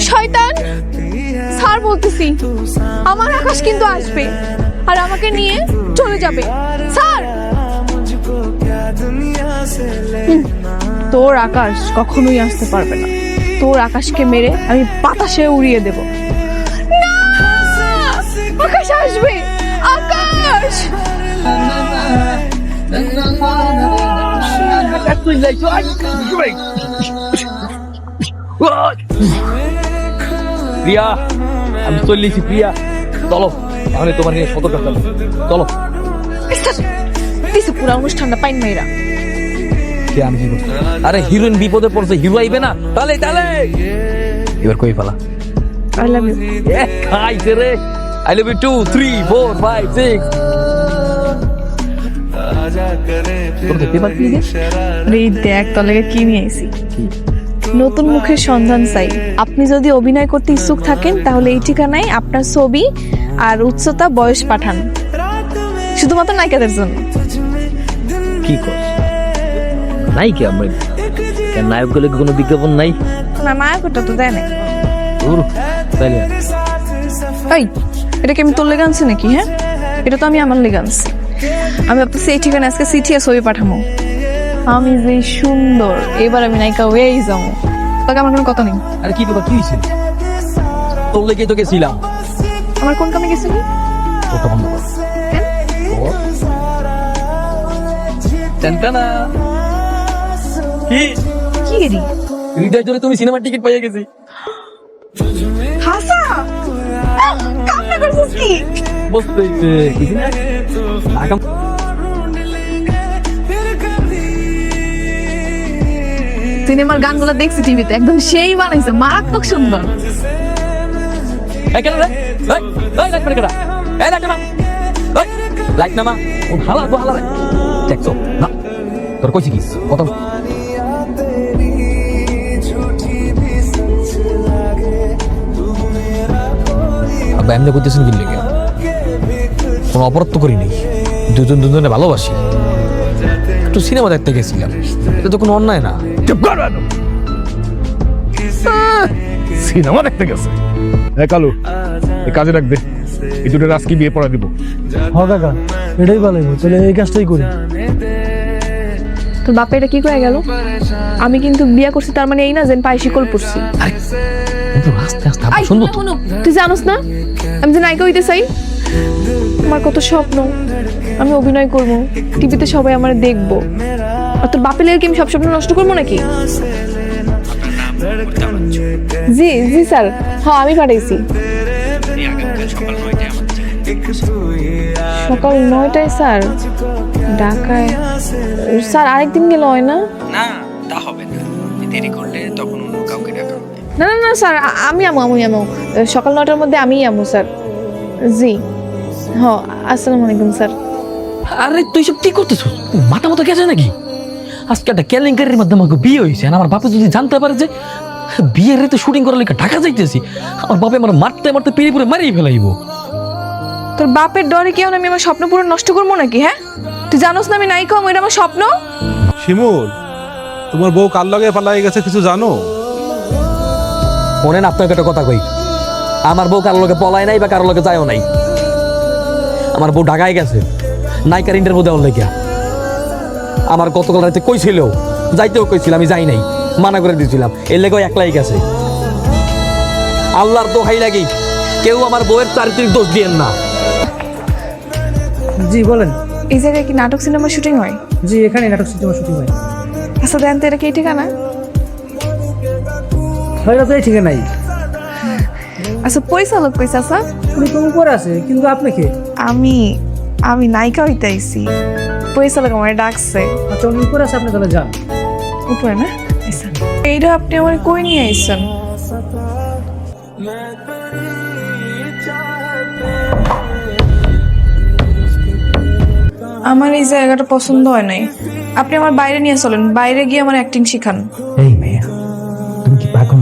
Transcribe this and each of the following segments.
শয়তান স্যার বলতেছি আমার আকাশ কিন্তু আসবে আর আমাকে নিয়ে চলে যাবে স্যার তোর আকাশ কখনোই আসতে পারবে না তোর আকাশকে মেরে আমি বাতাসে উড়িয়ে দেব! আকাশ আসবে আকাশ প্রিয়া আমি চললেছি প্রিয়া। চলো তাহলে তোমার নিয়ে সতর্ক চলো। চলো দিছে পুরা অনুষ্ঠানটা পাইন মেয়েরা আমি কি করছি? আরে হিরোইন বিপদে পড়ছে হিরো আইবে না। তাহলে তাহলে এবার কই ফেলা আই লাভ ইউ খাইছে রে। I love you two three four five six তোর তো পেপার রে দেখ তোর লাগে কি নিয়ে আইছি নতুন মুখের সন্ধান চাই। আপনি যদি অভিনয় করতে ইচ্ছুক থাকেন তাহলে এই ঠিকানায় আপনার ছবি আর উচ্চতা বয়স পাঠান। শুধুমাত্র নায়িকাদের জন্য। কি কর? নাই কি আমরা নায়ক গেলে কোনো বিজ্ঞাপন নাই? না নায়কটা তো দেয় না? এই এটা কি আমি তোর লেগে আনছি নাকি হ্যাঁ? এটা তো আমি আমার লেগে আনছি। আমি ভাবতেছি এই ঠিকানা আজকে চিঠি আর ছবি পাঠাবো আমি যে সুন্দর এবার আমি নায়িকা হয়েই যাব। তাকে আমার কোনো কথা নেই। আরে কি ব্যাপার কি হয়েছে? তোর লেগে তো গেছিলাম। আমার কোন কামে গেছিলি? ওটা বন্ধ কর। ও। কি? কি এরি হৃদয় জোরে তুমি সিনেমার টিকিট পাইয়া গেছি। হাসা? কামনা করছিস কি? বুঝতে কিছু না। সিনেমার গানগুলো দেখছি টিভিতে, একদম সেই বানাইছে, মারাত্মক সুন্দর কেন। তোর কইছি কি? কত? এমনি করতেছেন কি? কোনো অপরাধ তো করিনি দুজন দুজনে ভালোবাসি একটু সিনেমা দেখতে গেছিলাম। এটা তো কোনো অন্যায় না। চুপ কর সিনেমা দেখতে গেছে। এ কালু কাজে রাখবে এই দুটো আজকে বিয়ে পড়া দিব। হ কাকা এটাই ভালো। তাহলে এই কাজটাই করি। তোর বাপে এটা কি করে গেল? আমি কিন্তু বিয়া করছি তার মানে এই না যে পায়ে শিকল পড়ছি আস্তে আস্তে। অনুপ, তুই জানোস না? আমি যে নায়িকা হইতে চাই আমার কত স্বপ্ন। আমি অভিনয় করব টিভিতে সবাই আমার দেখব। আর তোর বাপের লেগে কি আমি সব স্বপ্ন নষ্ট করব নাকি? জি জি স্যার। হ্যাঁ আমি পাঠাইছি। সকাল নয়টায় স্যার ঢাকায়। স্যার আরেকদিন গেলে হয় না? না তা হবে না। দেরি করলে তখন অন্য কাউকে ডাকা। না না না স্যার আমি আমো আমি আমো সকাল নটার মধ্যে আমিই আমো স্যার। জি। হ আসসালামু আলাইকুম স্যার। আরে তুই সব কি করতেছ মাথা মতো গেছে নাকি? আজকে একটা কেলেঙ্কারির মাধ্যমে আমাকে বিয়ে হয়েছে আর আমার বাপে যদি জানতে পারে যে বিয়ের রেতে শুটিং করার লেগে ঢাকা যাইতেছি আমার বাপে আমার মারতে মারতে পেরে পুরে মারিয়ে ফেলাইব। তোর বাপের ডরে কি আমি আমার স্বপ্ন পুরো নষ্ট করব নাকি হ্যাঁ? তুই জানোস না আমি নাই কম এটা আমার স্বপ্ন? শিমুল তোমার বউ কার লগে পালাই গেছে কিছু জানো? মনে না আপনাকে একটা কথা কই। আমার বউ কারোর লোকে পলায় নাই বা কারোর লোকে যায়ও নাই। আমার বউ ঢাকায় গেছে। নাইকার ইন্টারভিউ দেওয়ার লেগিয়া। আমার গতকাল রাতে কইছিল যাইতেও কইছিল আমি যাই নাই মানা করে দিয়েছিলাম এর লেগেও একলাই গেছে আল্লাহর তো হাই লাগি কেউ আমার বউয়ের চারিত্রিক দোষ দিয়েন না। জি বলেন। এই জায়গায় কি নাটক সিনেমা শুটিং হয়? জি এখানে নাটক সিনেমা শুটিং হয়। আচ্ছা দেন তো এটা কি ঠিকানা? হয়তো তো এই ঠিক নাই আচ্ছা পরিচালক কইছে আচ্ছা। উনি তো উপরে আছে কিন্তু আপনি কে? আমি আমি নায়িকা হইতে আইছি পরিচালক আমার ডাকছে। আচ্ছা উনি উপরে আছে আপনি তাহলে যান। উপরে না? এইটা আপনি আমার কই নিয়ে আইছেন আমার এই জায়গাটা পছন্দ হয় নাই। আপনি আমার বাইরে নিয়ে চলেন। বাইরে গিয়ে আমার অ্যাক্টিং শিখান। এই মেয়া তুমি কি পাগল?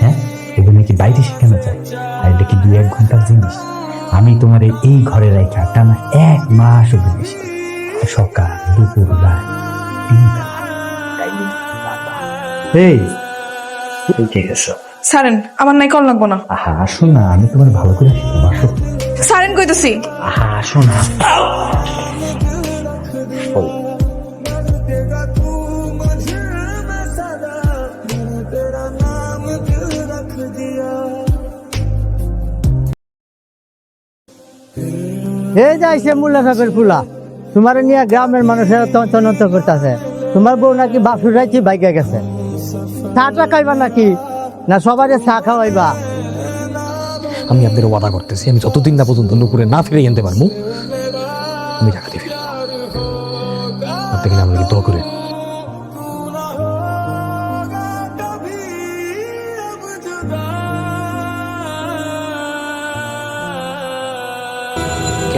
হ্যাঁ? এগুলো নাকি বাইরে শেখানো যায়। আর এটা কি দুই এক ঘণ্টার জিনিস? আমি তোমার এই- ঘরে রেখা টানা এক মাস অব্দি বেশি। সকাল দুপুর রাত। এই ঠিক আছে সারেন আমার নাই কল লাগবো না। আহা আসো না আমি তোমার ভালো করে আসো সারেন কইতেছি। আহা আসো না। এই যাইছে মুল্লা সাহেবের ফুলা, তোমার নিয়ে গ্রামের মানুষের তন্ত করতেছে। তোমার বউ নাকি বাসুরাইছি বাইকে গেছে। চাটা খাইবা নাকি? না সবারে চা খাওয়াইবা? আমি আপনাদের ওয়াদা করতেছি, আমি যতদিন না পর্যন্ত নুপুরে না ফিরে আনতে পারব, আমি দিয়ে ফিরবো। আপনাকে আমাকে দোয়া করে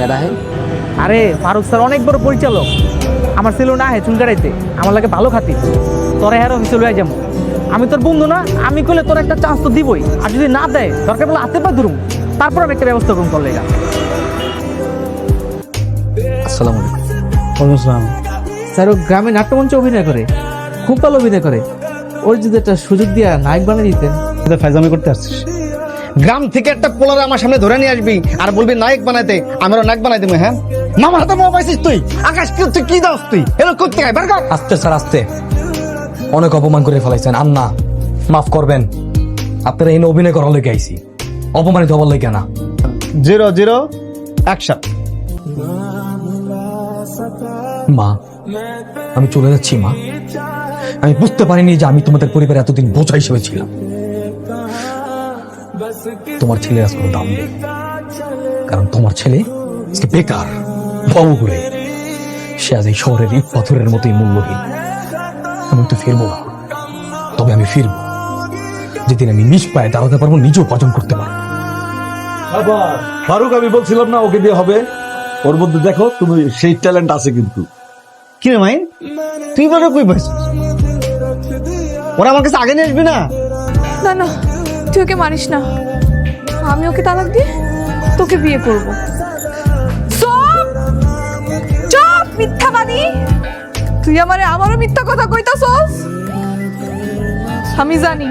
কেডা হে আরে ফারুক স্যার অনেক বড় পরিচালক। আমার ছিল না হে চুল কাটাইতে। আমার লাগে ভালো খাতি তোরা হ্যারো অফিসে লয়ে যাব। আমি তোর বন্ধু না আমি করলে তোর একটা চান্স তো দিবই। আর যদি না দেয় দরকার বলে হাতে পা ধরুম। তারপর আমি একটা ব্যবস্থা করুন তোর লেগা। আসসালামু আলাইকুম। স্যার ও গ্রামে নাট্যমঞ্চে অভিনয় করে খুব ভালো অভিনয় করে। ওর যদি একটা সুযোগ দিয়া নায়ক বানিয়ে দিতেন। ফাইজামি করতে আসছিস। গ্রাম থেকে একটা পোলার আমার সামনে ধরে নিয়ে আসবি আর বলবি নায়ক বানাইতে আমারও নায়ক বানাই দেবো হ্যাঁ? মামার হাতে মামা পাইছিস তুই? আকাশ কি তুই কি দাস তুই? এলো করতে গাই বের কর। আস্তে স্যার আস্তে। অনেক অপমান করে ফেলাইছেন। আন্না মাফ করবেন। আপনারা এনে অভিনয় করার লেগে আইছি। অপমানিত হবার লেগে না। জিরো জিরো অ্যাকশন মা আমি চলে যাচ্ছি মা। আমি বুঝতে পারিনি যে আমি তোমাদের পরিবারে এতদিন বোঝা হিসেবে ছিলাম। তোমার ছেলে আজ কোনো দাম নেই। কারণ তোমার ছেলে আজকে বেকার বাবু করে সে আজ এই শহরের ইট পাথরের মতোই মূল্যহীন। আমি তো ফিরবো না। তবে আমি ফিরবো। যেদিন আমি নিজ পায়ে দাঁড়াতে পারব নিজে উপার্জন করতে পারব। ফারুক আমি বলছিলাম না ওকে দিয়ে হবে? ওর মধ্যে দেখো তুমি সেই ট্যালেন্ট আছে কিন্তু। কি রে মাই তুই বলো কই পাইছিস? ওরা আমার কাছে আগে নিয়ে আসবি না? না না তুই ওকে মারিস না। আমি ওকে তালাক দিয়ে তোকে বিয়ে করব। চুপ! চুপ মিথ্যাবাদী! তুই আমারে আমারও মিথ্যা কথা কইতাছস? আমি জানি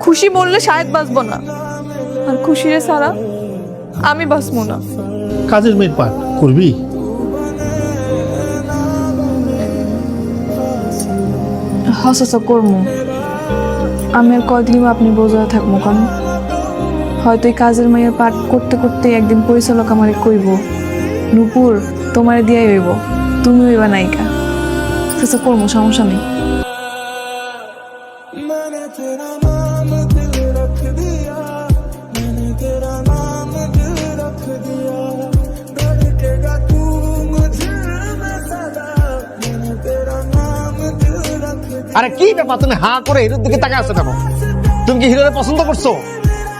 খুশি বললে শায়দ বাঁচবো না। আর খুশি রে সারা আমি বাঁচবো না। কাজের মেয়ের পাঠ করবি? হস করমু। আমি আর কয়দিন আপনি বোঝা থাকব কারণ হয়তো এই কাজের মাইয়ের পাঠ করতে করতে একদিন পরিচালক আমারে কইব নুপুর তোমারে দিয়াই হইব তুমি হইবা নায়িকা। সেসব করব সমস্যা নেই। আরে কি ব্যাপার? তুমি হা করে হিরোর দিকে তাকে আছো কেন? তুমি কি হিরোরে পছন্দ করছ?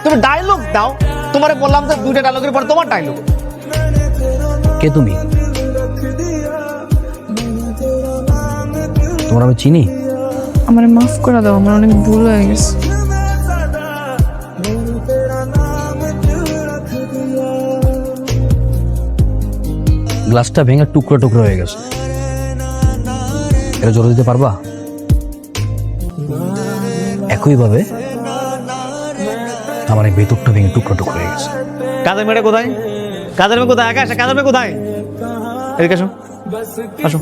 তুমি ডায়লগ দাও। তোমারে বললাম যে দুইটা ডায়লগের পর তোমার ডায়লগ কে তুমি? তোমার আমি চিনি? আমার মাফ করে দাও আমার অনেক ভুল হয়ে গেছে। গ্লাসটা ভেঙে টুকরো টুকরো হয়ে গেছে। এটা জোরে দিতে পারবা? একইভাবে আমার এই বেতকটা ভেঙে টুকরো টুকরো হয়ে গেছে। কাজের মেয়েটা কোথায়? কাজের মেয়ে কোথায়? আকাশ কাজের মেয়ে কোথায়? এদিকে আসো। আসো।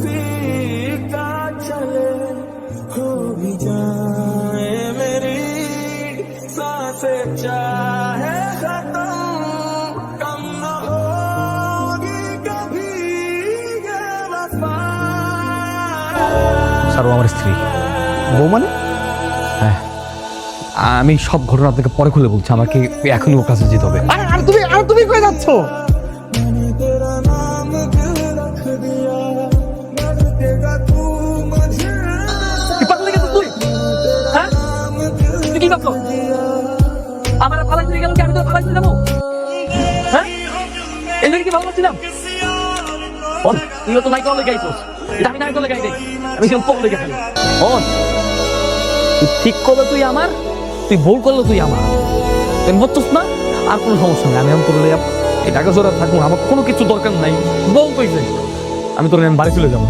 আমার স্ত্রী। বউ মানে আমি সব ঘটনা আপনাকে পরে খুলে বলছি, আমাকে এখনই ওর কাছে যেতে হবে। আরে, আর তুমি আর তুমি কই যাচ্ছ? হ্যাঁ কি ভালো হ্যাঁ? লাগছিলাম আমি গাই ঠিক করলে তুই আমার? তুই ভুল করলে তুই আমার। বুঝছিস না, আর কোনো সমস্যা নেই। আমি আমি তোর এই টাকা জোড়া থাকুন আমার কোনো কিছু দরকার নাই। বল তুই আমি তোর বাড়ি চলে যাব।